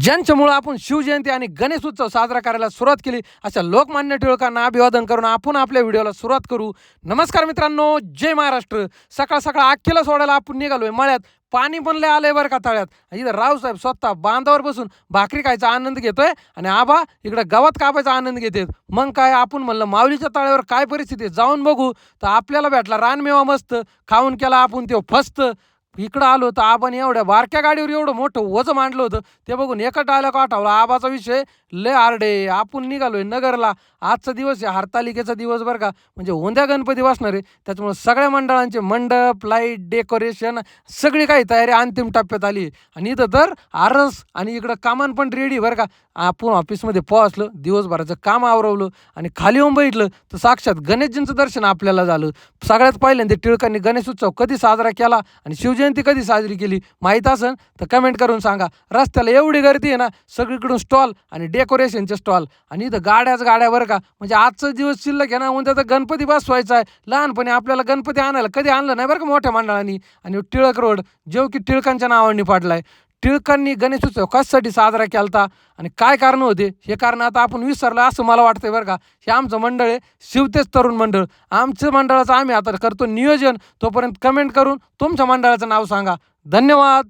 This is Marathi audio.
ज्यांच्यामुळं आपण शिवजयंती आणि गणेश उत्सव साजरा करायला सुरुवात केली अशा लोकमान्य टिळकांना अभिवादन करून आपण आपल्या व्हिडिओला सुरुवात करू. नमस्कार मित्रांनो जय महाराष्ट्र. सकाळ सकाळ अख्खेला सोडायला आपण निघालोय मळ्यात. पाणी पण लय आलंय बरं का तळ्यात. इथं रावसाहेब स्वतः बांधावर बसून भाकरी खायचा आनंद घेतोय आणि आबा इकडे गवत कापायचा आनंद घेतेत. मग काय आपण म्हणलं माऊलीच्या तळ्यावर काय परिस्थिती जाऊन बघू. तर आपल्याला भेटला रानमेवा मस्त. खाऊन केला आपण तो फस्त. इकडं आलो तर आबाने एवढ्या बारक्या गाडीवर एवढं मोठं वज मांडलं होतं. ते बघून एका टाळ्या आठवला आबाचा विषय लय आरडे आपण निघालोय नगरला. आजचा दिवस आहे हरतालिकेचा दिवस बरं का. म्हणजे होंद्या गणपती बसणार आहे. त्याच्यामुळे सगळ्या मंडळांचे मंडप लाइट डेकोरेशन सगळी काही तयारी अंतिम टप्प्यात आली आणि इथं तर आरस आणि इकडं कामान पण रेडी बरं का. आपण ऑफिसमध्ये पोहोचलं दिवसभराचं काम आवरवलं आणि खाली येऊन बघितलं तर साक्षात गणेशजींचं दर्शन आपल्याला झालं. सगळ्यात पहिल्यांदा टिळकांनी गणेश उत्सव कधी साजरा केला आणि शिवजी जयंती कधी साजरी केली माहीत असेल तर कमेंट करून सांगा. रस्त्याला एवढी गर्दी आहे ना सगळीकडून स्टॉल आणि डेकोरेशनचे स्टॉल आणि इथं गाड्याच गाड्या बरं का. म्हणजे आजचा दिवस शिल्लक आहे ना उद्या तर गणपती बसवायचा आहे. लहानपणी आपल्याला गणपती आणायला कधी आणलं नाही बरं का मोठ्या मंडळांनी. आणि टिळक रोड जेव की टिळकांच्या नावाने पाडलाय टिळकांनी गणेश उत्सव कशासाठी साजरा केला होता आणि काय कारण होते? हे कारण आता आपण विसरलं असं मला वाटतंय बरं का. हे आमचं मंडळ आहे शिवतेच तरुण मंडळ. आमचं मंडळाचं आम्ही आता करतो नियोजन. तोपर्यंत कमेंट करून तुमच्या मंडळाचं नाव सांगा. धन्यवाद!